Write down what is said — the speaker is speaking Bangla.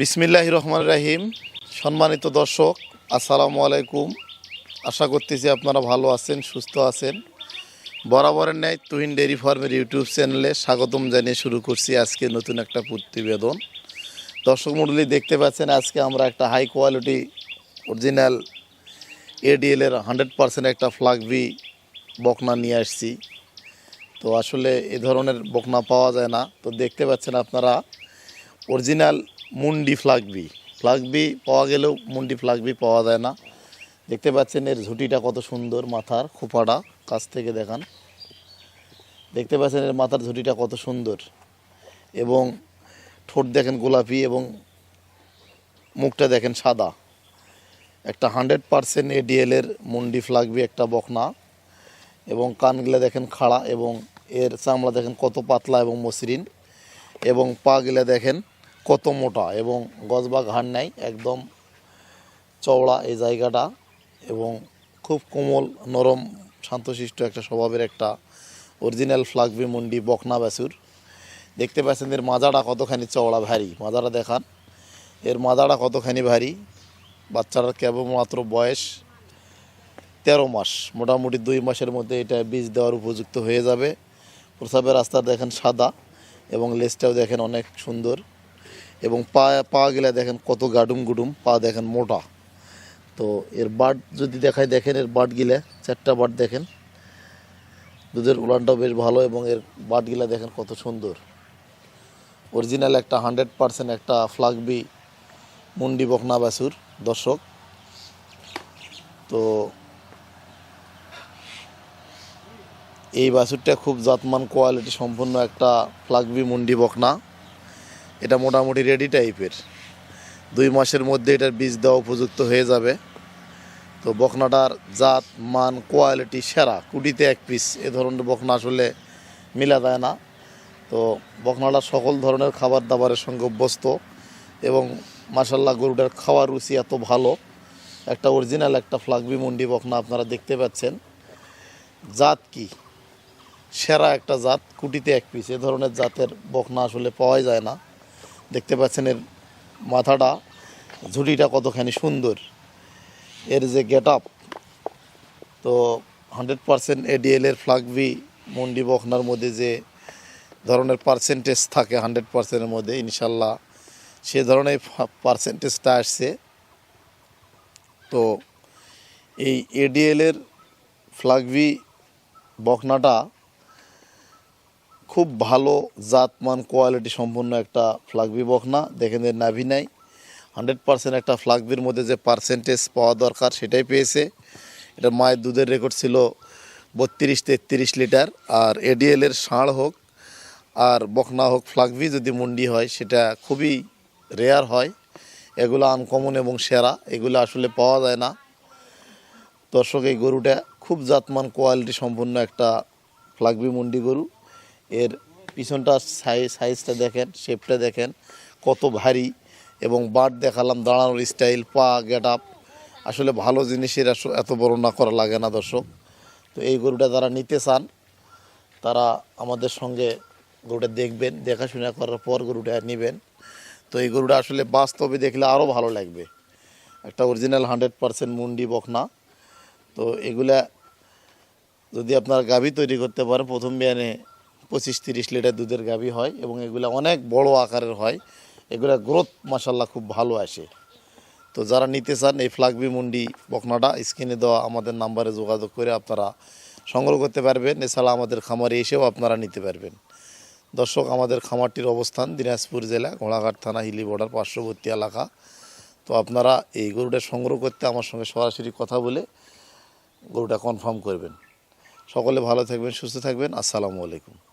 বিসমিল্লাহ রহমান রাহিম। সম্মানিত দর্শক, আসসালামু আলাইকুম। আশা করতেছি আপনারা ভালো আছেন, সুস্থ আছেন। বরাবরের ন্যায় তুহিন ডেয়ারি ফার্মের ইউটিউব চ্যানেলে স্বাগতম জানিয়ে শুরু করছি আজকে নতুন একটা প্রতিবেদন। দর্শক মণ্ডলী দেখতে পাচ্ছেন আজকে আমরা একটা হাই কোয়ালিটি অরিজিনাল এডিএল এর হান্ড্রেড পার্সেন্ট একটা ফ্লাগবি বকনা নিয়ে আসছি। তো আসলে এ ধরনের বকনা পাওয়া যায় না। তো দেখতে পাচ্ছেন আপনারা অরিজিনাল মুন্ডি ফ্লাগবি ফ্লাগবি পাওয়া গেলেও মুন্ডি ফ্লাগবি পাওয়া যায় না। দেখতে পাচ্ছেন এর ঝুঁটিটা কত সুন্দর, মাথার খোপাটা কাছ থেকে দেখান। দেখতে পাচ্ছেন এর মাথার ঝুঁটিটা কত সুন্দর। এবং ঠোঁট দেখেন গোলাপি এবং মুখটা দেখেন সাদা। একটা হান্ড্রেড পারসেন্ট এডিএল এর মুন্ডি ফ্লাগবি একটা বকনা। এবং কানগুলা দেখেন খাড়া এবং এর চামড়া দেখেন কত পাতলা এবং মসৃণ। এবং পা গিলা দেখেন কত মোটা এবং গজ বা ঘাড় নাই, একদম চওড়া এই জায়গাটা এবং খুব কোমল, নরম, শান্তশিষ্ট একটা স্বভাবের একটা অরিজিনাল ফ্লাগবি মুন্ডি, বকনা বাছুর দেখতে পাচ্ছেন এর মাজাটা কতখানি চওড়া ভারী, মাজাটা দেখান। এর মাজাটা কতখানি ভারী বাচ্চাটার কেবলমাত্র বয়স তেরো মাস, মোটামুটি দুই মাসের মধ্যে এটা বীজ দেওয়ার উপযুক্ত হয়ে যাবে। প্রসাবের রাস্তা দেখেন সাদা এবং লেজটাও দেখেন অনেক সুন্দর। এবং পা পা গেলে দেখেন কত গাডুম গুডুম, পা দেখেন মোটা। তো এর বাট যদি দেখায় দেখেন এর বাট গিলে, চারটা বাট দেখেন। দুধের উলানটাও বেশ ভালো এবং এর বাটগুলা দেখেন কত সুন্দর। অরিজিনাল একটা হান্ড্রেড পারসেন্ট একটা ফ্লাগবি মুন্ডি বকনা বাছুর, দর্শক। তো এই বাছুরটা খুব জাতমান কোয়ালিটি সম্পন্ন একটা ফ্লাগবি মুন্ডি বকনা। এটা মোটামুটি রেডি টাইপের দুই মাসের মধ্যে এটার বীজ দেওয়া উপযুক্ত হয়ে যাবে। তো বকনাটার জাত, মান কোয়ালিটি সেরা। কুটিতে এক পিস এ ধরনের বকনা আসলে মিলা যায় না। তো বকনাটা সকল ধরনের খাবার দাবারের সঙ্গে অভ্যস্ত এবং মাসাল্লাহ গরুটার খাওয়ার রুচি এত ভালো। একটা অরিজিনাল একটা ফ্লাগবি মুন্ডি বকনা আপনারা দেখতে পাচ্ছেন। জাত কি? সেরা একটা জাত, কুটিতে এক পিস এ ধরনের জাতের বকনা আসলে পাওয়াই যায় না। দেখতে পাচ্ছেন এর মাথাটা, ঝুড়িটা কতখানি সুন্দর। এর যে গেট আপ তো হান্ড্রেড পারসেন্ট এডিএল এর ফ্লাগবি মন্ডি বখনার মধ্যে যে ধরনের পার্সেন্টেজ থাকে হান্ড্রেড পার্সেন্টের মধ্যে, ইনশাল্লাহ সে ধরনের পার্সেন্টেজটা আসছে। তো এই এডিএল এর ফ্লাগবি বকনাটা খুব ভালো জাতমান কোয়ালিটি সম্পূর্ণ একটা ফ্লাগবি বকনা দেখেন নাভি নাই। হান্ড্রেড পার্সেন্ট একটা ফ্লাগবির মধ্যে যে পার্সেন্টেজ পাওয়া দরকার সেটাই পেয়েছে। এটা মায়ের দুধের রেকর্ড ছিল বত্রিশ তেত্রিশ লিটার, আর এডিএল এর ষাঁড় হোক আর বকনা হোক ফ্লাগবি যদি মুন্ডি হয়, সেটা খুবই রেয়ার হয়। এগুলো আনকমন এবং সেরা, এগুলো আসলে পাওয়া যায় না। দর্শক, এই গরুটা খুব জাতমান কোয়ালিটি সম্পন্ন একটা ফ্লাগবি মুন্ডি গরু। এর পিছনটা সাইজ সাইজটা দেখেন শেপটা দেখেন, কত ভারী এবং বাট দেখালাম দাঁড়ানোর স্টাইল পা গেট আপ আসলে ভালো জিনিসের এত বর্ণনা করা লাগে না দর্শক। তো এই গরুটা যারা নিতে চান, তারা আমাদের সঙ্গে গরুটা দেখবেন, দেখাশোনা করার পর গরুটা নেবেন। তো এই গরুটা আসলে বাস্তবে দেখলে আরও ভালো লাগবে। একটা অরিজিনাল হান্ড্রেড পারসেন্ট মুন্ডি বকনা। তো এগুলা যদি আপনার গাভী তৈরি করতে পারেন, প্রথম বিয়ানে পঁচিশ তিরিশ লিটার দুধের গাভী হয় এবং এগুলো অনেক বড় আকারের হয়। এগুলো গ্রোথ মাসাল্লাহ খুব ভালো আসে। তো যারা নিতে চান এই ফ্লাগবি মুন্ডি বকনাটা, স্ক্রিনে দেওয়া আমাদের নাম্বারে যোগাযোগ করে আপনারা সংগ্রহ করতে পারবেন। এছাড়া আমাদের খামারে এসেও আপনারা নিতে পারবেন। দর্শক, আমাদের খামারটির অবস্থান দিনাজপুর জেলা, ঘোড়াঘাট থানা, হিলি বর্ডার পার্শ্ববর্তী এলাকা। তো আপনারা এই গরুটা সংগ্রহ করতে আমার সঙ্গে সরাসরি কথা বলে গরুটা কনফার্ম করবেন। সকলে ভালো থাকবেন, সুস্থ থাকবেন। আসসালামু আলাইকুম।